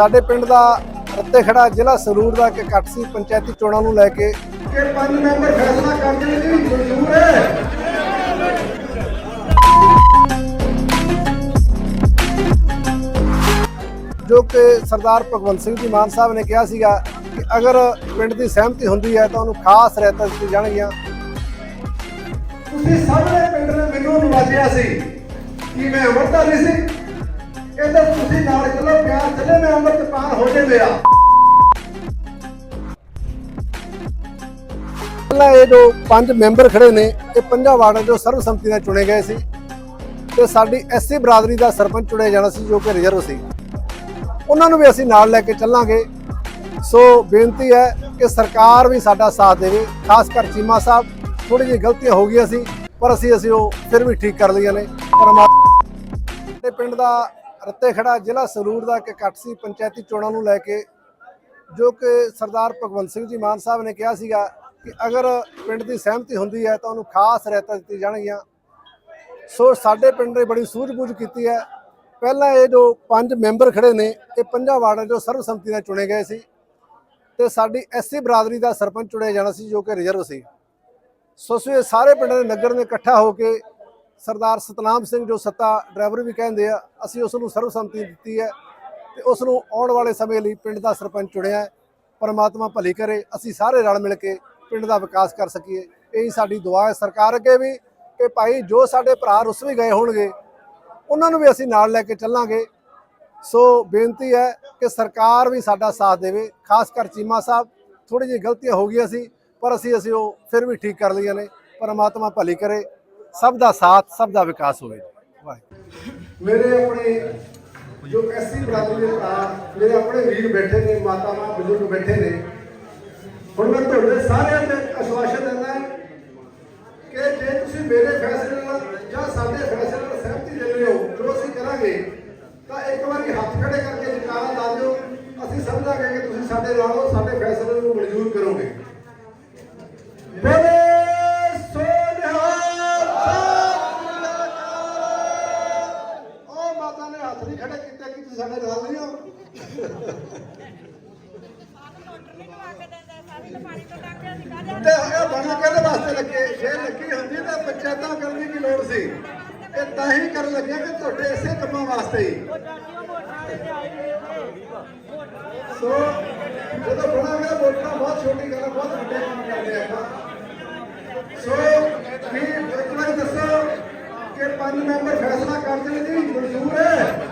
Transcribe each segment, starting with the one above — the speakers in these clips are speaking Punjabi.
ਸਾਡੇ ਪਿੰਡ ਦਾ ਰੱਤੇ ਖੜਾ ਜ਼ਿਲ੍ਹਾ ਸਰੂਰ ਦਾ ਇੱਕ ਇਕੱਠ ਸੀ ਪੰਚਾਇਤੀ ਚੋਣਾਂ ਨੂੰ ਲੈ ਕੇ। ਕਿ ਪੰਜ ਮੈਂਬਰ ਫੈਸਲਾ ਕਰਦੇ ਨੇ ਜੀ ਮਨਜ਼ੂਰ ਹੈ। ਜੋ ਕਿ ਸਰਦਾਰ ਭਗਵੰਤ ਸਿੰਘ ਜੀ ਮਾਨ ਸਾਹਿਬ ਨੇ ਕਿਹਾ ਸੀਗਾ ਕਿ ਅਗਰ ਪਿੰਡ ਦੀ ਸਹਿਮਤੀ ਹੁੰਦੀ ਹੈ ਤਾਂ ਉਹਨੂੰ ਖਾਸ ਰਿਆਇਤਾਂ ਦਿੱਤੀ ਜਾਣਗੀਆਂ। ਤੁਸੀਂ ਸਭ ਨੇ ਪਿੰਡ ਨੇ ਮੈਨੂੰ ਨਵਾਜਿਆ ਸੀ ਕਿ ਮੈਂ ਅਮਰਤਾਰੀ ਸੀ। ਇਹਦਾ ਤੁਸੀਂ ਨਾਲ ਚੱਲੋ ਪਿਆਰ ਚੱਲੇ, ਮੈਂ ਅੰਮ੍ਰਿਤਪਾਲ ਹੋ ਜੇ ਮੇਰਾ। ਪਹਿਲਾਂ ਇਹ ਜੋ ਪੰਜ ਮੈਂਬਰ ਖੜੇ ਨੇ, ਇਹ ਪੰਜਾਂ ਵਾਰਡਾਂ ਜੋ ਸਰਬਸੰਮਤੀ ਨਾਲ ਚੁਣੇ ਗਏ ਸੀ ਤੇ ਸਾਡੀ ਐਸਸੀ ਬਰਾਦਰੀ ਦਾ ਸਰਪੰਚ ਚੁਣਿਆ ਜਾਣਾ ਸੀ, ਜੋ ਕਿ ਰਿਜ਼ਰਵ ਸੀ। ਉਹਨਾਂ ਨੂੰ ਵੀ ਅਸੀਂ ਨਾਲ ਲੈ ਕੇ ਚੱਲਾਂਗੇ। ਸੋ ਬੇਨਤੀ ਹੈ ਕਿ ਸਰਕਾਰ ਵੀ ਸਾਡਾ ਸਾਥ ਦੇਵੇ, ਖਾਸ ਕਰ ਚੀਮਾ ਸਾਹਿਬ। ਥੋੜੀ ਜਿਹੀ ਗਲਤੀਆਂ ਹੋ ਗਈਆਂ ਸੀ ਪਰ ਅਸੀਂ ਅਸੀਂ ਉਹ ਫਿਰ ਵੀ ਠੀਕ ਕਰ ਲਈਆਂ ਨੇ। ਪਰਮਾਤਮਾ ਤੇ ਪਿੰਡ ਦਾ ਰੱਤੇ ਖੜਾ ਜ਼ਿਲ੍ਹਾ ਸਰੂਰ ਦਾ ਇੱਕ ਇਕੱਠ ਸੀ, ਪੰਚਾਇਤੀ ਚੋਣਾਂ ਨੂੰ ਲੈ ਕੇ, ਜੋ ਕਿ ਸਰਦਾਰ ਭਗਵੰਤ ਸਿੰਘ ਜੀ ਮਾਨ ਸਾਹਿਬ ਨੇ ਕਿਹਾ ਸੀਗਾ ਕਿ ਅਗਰ ਪਿੰਡ ਦੀ ਸਹਿਮਤੀ ਹੁੰਦੀ ਹੈ ਤਾਂ ਉਹਨੂੰ ਖਾਸ ਰਿਆਇਤਾਂ ਦਿੱਤੀ ਜਾਣਗੀਆਂ। ਸੋ ਸਾਡੇ ਪਿੰਡ ਨੇ ਬੜੀ ਸੂਝ-ਬੂਝ ਕੀਤੀ ਹੈ। ਪਹਿਲਾਂ ਇਹ ਜੋ ਪੰਜ ਮੈਂਬਰ ਖੜੇ ਨੇ, ਇਹ ਪੰਜਾਂ ਵਾਰਡਾਂ ਜੋ ਸਰਬਸੰਮਤੀ ਨਾਲ ਚੁਣੇ ਗਏ ਸੀ ਤੇ ਸਾਡੀ ਐਸਸੀ ਬਰਾਦਰੀ ਦਾ ਸਰਪੰਚ ਚੁਣਿਆ ਜਾਣਾ ਸੀ, ਜੋ ਕਿ ਰਿਜ਼ਰਵ ਸੀ। ਸੋ ਅਸੀਂ ਸਾਰੇ ਪਿੰਡਾਂ ਦੇ ਨਗਰ ਨੇ ਇਕੱਠਾ ਹੋ ਕੇ ਸਰਦਾਰ ਸਤਨਾਮ ਸਿੰਘ ਜੋ ਸੱਤਾ ਡਰਾਈਵਰ ਵੀ ਕਹਿੰਦੇ ਆ, ਅਸੀਂ ਉਸ ਨੂੰ ਸਰਬਸੰਮਤੀ ਦਿੱਤੀ ਹੈ ਤੇ ਉਸ ਨੂੰ ਆਉਣ ਵਾਲੇ ਸਮੇਂ ਲਈ ਪਿੰਡ ਦਾ ਸਰਪੰਚ ਚੁਣਿਆ ਪਰਮਾਤਮਾ ਭਲੀ ਕਰੇ, ਅਸੀਂ ਸਾਰੇ ਰਲ ਮਿਲ ਕੇ ਪਿੰਡ ਦਾ ਵਿਕਾਸ ਕਰ ਸਕੀਏ। ਇਹੀ ਸਾਡੀ ਦੁਆ ਹੈ ਸਰਕਾਰ ਅੱਗੇ ਵੀ ਕਿ ਭਾਈ ਜੋ ਸਾਡੇ ਭਰਾ ਰੁੱਸ ਵੀ ਗਏ ਹੋਣਗੇ, ਉਹਨਾਂ ਨੂੰ ਵੀ ਅਸੀਂ ਨਾਲ ਲੈ ਕੇ ਚੱਲਾਂਗੇ। ਸੋ ਬੇਨਤੀ ਹੈ ਕਿ ਸਰਕਾਰ ਵੀ ਸਾਡਾ ਸਾਥ ਦੇਵੇ, ਖਾਸ ਕਰ ਚੀਮਾ ਸਾਹਿਬ। ਥੋੜੀ ਜਿਹੀ ਗਲਤੀਆਂ ਹੋ ਗਈਆਂ ਸੀ, ਪਰ ਅਸੀਂ ਅਸੀਂ ਉਹ ਫਿਰ ਵੀ ਠੀਕ ਕਰ ਲਈਆਂ ਨੇ। ਪਰਮਾਤਮਾ ਭਲੀ ਕਰੇ। ਸਭ ਦਾ ਸਾਥ, ਸਭ ਦਾ ਵਿਕਾਸ ਹੋਵੇ। ਮੇਰੇ ਆਪਣੇ ਜੋ ਐਸੀ ਬਰਾਦਰੀ ਦੇ ਭਰਾ, ਮੇਰੇ ਆਪਣੇ ਵੀਰ ਬੈਠੇ ਨੇ ਮਾਤਾਵਾਂ ਬਜ਼ੁਰਗ ਬੈਠੇ ਨੇ। ਹੁਣ ਮੈਂ ਤੁਹਾਡੇ ਸਾਰਿਆਂ ਤੇ ਅਸ਼ਵਾਸਨ ਦਿੰਦਾ ਕਿ ਜੇ ਤੁਸੀਂ ਮੇਰੇ ਫੈਸਲੇ ਨਾਲ ਜਾਂ ਸਾਡੇ ਫੈਸਲੇ ਨਾਲ ਸਹਿਮਤੀ ਦੇ ਰਹੇ ਹੋ ਜੋ ਅਸੀਂ ਕਰਾਂਗੇ ਤਾਂ ਇੱਕ ਵਾਰੀ ਹੱਥ ਖੜੇ ਕਰਕੇ ਜਕਾਰਾ ਲਾ ਦਿਓ ਅਸੀਂ ਸਮਝਾਂਗੇ ਕਿ ਤੁਸੀਂ ਸਾਡੇ ਨਾਲ ਹੋ ਸਾਡੇ ਫੈਸਲੇ ਨੂੰ ਮਨਜ਼ੂਰ ਕਰੋਗੇ ਬੋਲੇ ਸੋ ਨਿਹਾਲ ਉਹ ਮਾਤਾ ਨੇ ਹੱਥ ਨਹੀਂ ਖੜੇ ਕੀਤੇ ਕਿ ਨਹੀਂ ਹੋ ਤੇ ਇਹ ਬਣ ਕਿਹਦੇ ਵਾਸਤੇ ਲੱਗੇ। ਜੇ ਲੱਗੀ ਹੁੰਦੀ ਤਾਂ ਪੰਚਾਇਤਾਂ ਕਰਨ ਕੀ ਲੋੜ ਸੀ? ਇਹ ਤਾਂ ਹੀ ਕਰਨ ਲੱਗਿਆ ਕਿ ਤੁਹਾਡੇ ਇਸੇ ਕੰਮਾਂ ਵਾਸਤੇ ਹੀ। ਸੋ, ਜਦੋਂ ਬਣਾਂਗੇ ਵੋਟਾਂ ਬਹੁਤ ਛੋਟੀ ਗੱਲ ਬਹੁਤ ਵੱਡੇ ਕੰਮ ਕਰਦੇ ਆਪਾਂ। ਸੋ, ਵੀ ਇੱਕ ਵਾਰੀ ਦੱਸੋ ਕਿ ਪੰਜ ਮੈਂਬਰ ਫੈਸਲਾ ਕਰਦੇ ਨੇ ਜੀ ਮਨਜ਼ੂਰ ਹੈ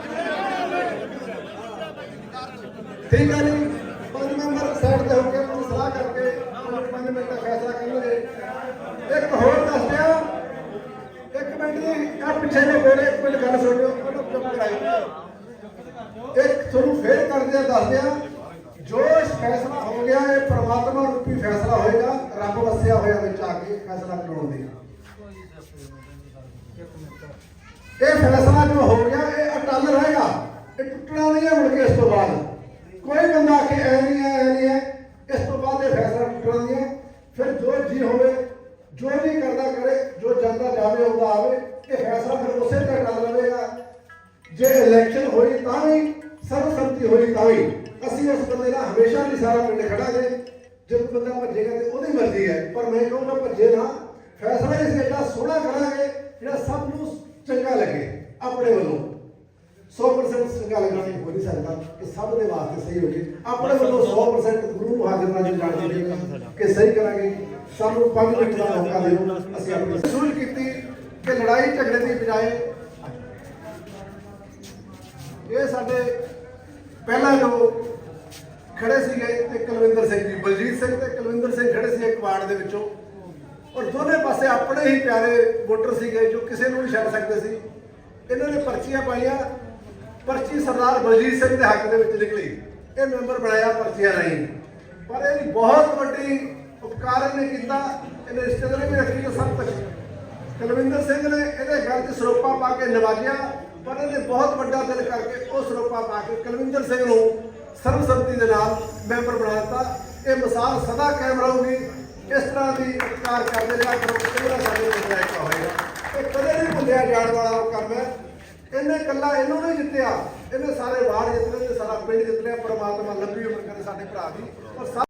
ਠੀਕ ਹੈ ਜੀ। ਪੰਜ ਮੈਂਬਰ ਸਾਈਡ ਤੇ ਹੋ ਕੇ ਆਪਣੀ ਸਲਾਹ ਕਰਕੇ ਪੰਜ ਪੰਜ ਮਿੰਟ ਦਾ ਫੈਸਲਾ ਕਰਨਗੇ। ਇੱਕ ਹੋਰ ਦੱਸ ਦਿਓ। ਇੱਕ ਮਿੰਟ ਦੀ ਆ ਪਿੱਛੇ ਜੇ ਬੋਲੇ, ਇੱਕ ਮਿੰਟ ਗੱਲ ਸੁਣਿਓ, ਉਹਨੂੰ ਚੁੱਪ ਕਰਾਇਓ। ਇੱਕ ਤੁਹਾਨੂੰ ਫੇਰ ਕਰਦੇ ਆ ਦੱਸ ਦਿਆਂ ਜੋ ਫੈਸਲਾ ਹੋ ਗਿਆ, ਇਹ ਪ੍ਰਮਾਤਮਾ ਰੂਪੀ ਫੈਸਲਾ ਹੋਏਗਾ, ਰੱਬ ਵਸਿਆ ਹੋਇਆ ਵਿੱਚ ਆ ਕੇ ਫੈਸਲਾ ਕਰਾਉਣ ਦੀ। ਇਹ ਫੈਸਲਾ ਜੋ ਹੋ ਗਿਆ, ਇਹ ਅਟਲ ਰਹੇਗਾ। ਇਹ ਟੁੱਟਣਾ ਨਹੀਂ ਹੈ ਮੁੜ ਕੇ ਇਸ ਤੋਂ ਬਾਅਦ। ਕੋਈ ਬੰਦਾ ਆਖੇ ਕੇ ਐ ਨਹੀਂ ਹੈ ਐ ਨਹੀਂ ਹੈ, ਇਸ ਤੋਂ ਬਾਅਦ ਇਹ ਫੈਸਲਾ ਟੁੱਟਣਾ ਦੀ ਹੈ? ਫਿਰ ਜੋ ਜੀ ਹੋਵੇ, ਜੋ ਵੀ ਕਰਦਾ ਕਰੇ, ਜੋ ਜਾਂਦਾ ਜਾਵੇ, ਉਹਦਾ ਆਵੇ, ਇਹ ਫੈਸਲਾ ਫਿਰ ਉਸੇ ਤੇ ਅਟਲ ਰਹੇਗਾ ਜੇ ਇਲੈਕਸ਼ਨ ਹੋਈ ਤਾਂ ਵੀ, ਸਰਬਸੰਮਤੀ ਹੋਈ ਤਾਂ ਵੀ, ਅਸੀਂ ਉਸ ਬੰਦੇ ਨਾਲ ਹਮੇਸ਼ਾ ਲਈ ਸਾਰਾ ਪਿੰਡ ਖੜਾ ਜੇ ਜੇ ਬੰਦਾ ਭੱਜੇਗਾ ਤੇ ਉਹਦੀ ਮਰਜ਼ੀ ਹੈ, ਪਰ ਮੈਂ ਕਹੂੰਗਾ ਭੱਜੇ ਨਾ। ਫੈਸਲਾ ਇਸ ਏਡਾ ਸੋਹਣਾ ਕਰਾਂਗੇ, ਜਿਹੜਾ ਸਭ ਨੂੰ ਚੰਗਾ ਲੱਗੇ, ਆਪਣੇ ਵੱਲੋਂ। 100% ਚੰਗਾ ਲੱਗਣਾ ਹੋ ਨਹੀਂ ਸਕਦਾ ਕਿ ਸਭ ਦੇ ਵਾਸਤੇ ਸਹੀ ਹੋ ਜੇ। ਆਪਣੇ ਵੱਲੋਂ 100% ਗੁਰੂ ਨੂੰ ਹਾਜ਼ਰ ਨਾਜ਼ਰ ਜਾਣ ਦੇ ਕਿ ਸਹੀ ਕਰਾਂਗੇ। ਸਾਨੂੰ 5 ਮਿੰਟ ਦਾ ਮੌਕਾ ਦਿਓ। ਅਸੀਂ ਆਪਣੀ ਸੂਝ ਕੀਤੀ ਕਿ ਲੜਾਈ ਝਗੜੇ ਦੀ ਬਜਾਏ ਇਹ ਸਾਡੇ ਪਹਿਲਾਂ ਜੋ ਖੜੇ ਸੀਗੇ ਤੇ ਕੁਲਵਿੰਦਰ ਸਿੰਘ ਜੀ, ਬਲਜੀਤ ਸਿੰਘ ਤੇ ਕੁਲਵਿੰਦਰ ਸਿੰਘ ਖੜੇ ਸੀ ਇੱਕ ਵਾਰਡ ਦੇ ਵਿੱਚੋਂ। ਔਰ ਦੋਨੇ ਪਾਸੇ ਆਪਣੇ ਹੀ ਪਿਆਰੇ ਵੋਟਰ ਸੀਗੇ ਜੋ ਕਿਸੇ ਨੂੰ ਨਹੀਂ ਛੱਡ ਸਕਦੇ ਸੀ। ਇਹਨਾਂ ਨੇ ਪਰਚੀਆਂ ਪਾਈਆਂ। ਪਰਚੀ ਸਰਦਾਰ ਬਲਜੀਤ ਸਿੰਘ ਦੇ ਹੱਕ ਦੇ ਵਿੱਚ ਨਿਕਲੀ। ਇਹ ਮੈਂਬਰ ਬਣਾਇਆ ਪਰਚੀਆਂ ਰਾਹੀਂ। ਪਰ ਇਹ ਬਹੁਤ ਵੱਡੀ ਉਪਕਾਰ ਇਹਨੇ ਕੀਤਾ। ਇਹਨੇ ਰਿਸ਼ਤੇਦਾਰੀ ਵੀ ਰੱਖੀ ਤੇ ਸਭ ਕੁਝ ਕੁਲਵਿੰਦਰ ਸਿੰਘ ਨੇ ਇਹਦੇ ਘਰ 'ਚ ਸਰੋਪਾ ਪਾ ਕੇ ਨਵਾਜਿਆ। ਪਰ ਇਹਨੇ ਬਹੁਤ ਵੱਡਾ ਦਿਲ ਕਰਕੇ ਉਹ ਸਰੋਪਾ ਪਾ ਕੇ ਕੁਲਵਿੰਦਰ ਸਿੰਘ ਨੂੰ ਸਰਬਸੰਮਤੀ ਦੇ ਨਾਲ ਮੈਂਬਰ ਬਣਾ ਦਿੱਤਾ। ਇਹ ਮਿਸਾਲ ਸਦਾ ਕਾਇਮ ਰਹੂਗੀ। ਇਸ ਤਰ੍ਹਾਂ ਦੀ ਉਪਕਾਰ ਕਰਦੇ ਰਿਹਾ ਕਰੋ ਕਿਹੜਾ ਸਾਡੇ ਵਿੱਚ ਹੋਏਗਾ ਇਹ ਕਦੇ ਨਹੀਂ ਭੁੱਲਿਆ ਜਾਣ ਵਾਲਾ ਉਹ ਕੰਮ ਹੈ। ਇਹਨੇ ਇਕੱਲਾ ਇਹਨੂੰ ਨਹੀਂ ਜਿੱਤਿਆ। ਇਹਨੇ ਸਾਰੇ ਵਾਰਡ ਜਿੱਤਨੇ ਤੇ ਸਾਰਾ ਪਿੰਡ ਜਿੱਤ ਲਿਆ, ਪਰਮਾਤਮਾ ਲੰਬੀ ਉਮਰ ਕਰੇ ਸਾਡੇ ਭਰਾ ਦੀ। ਔਰ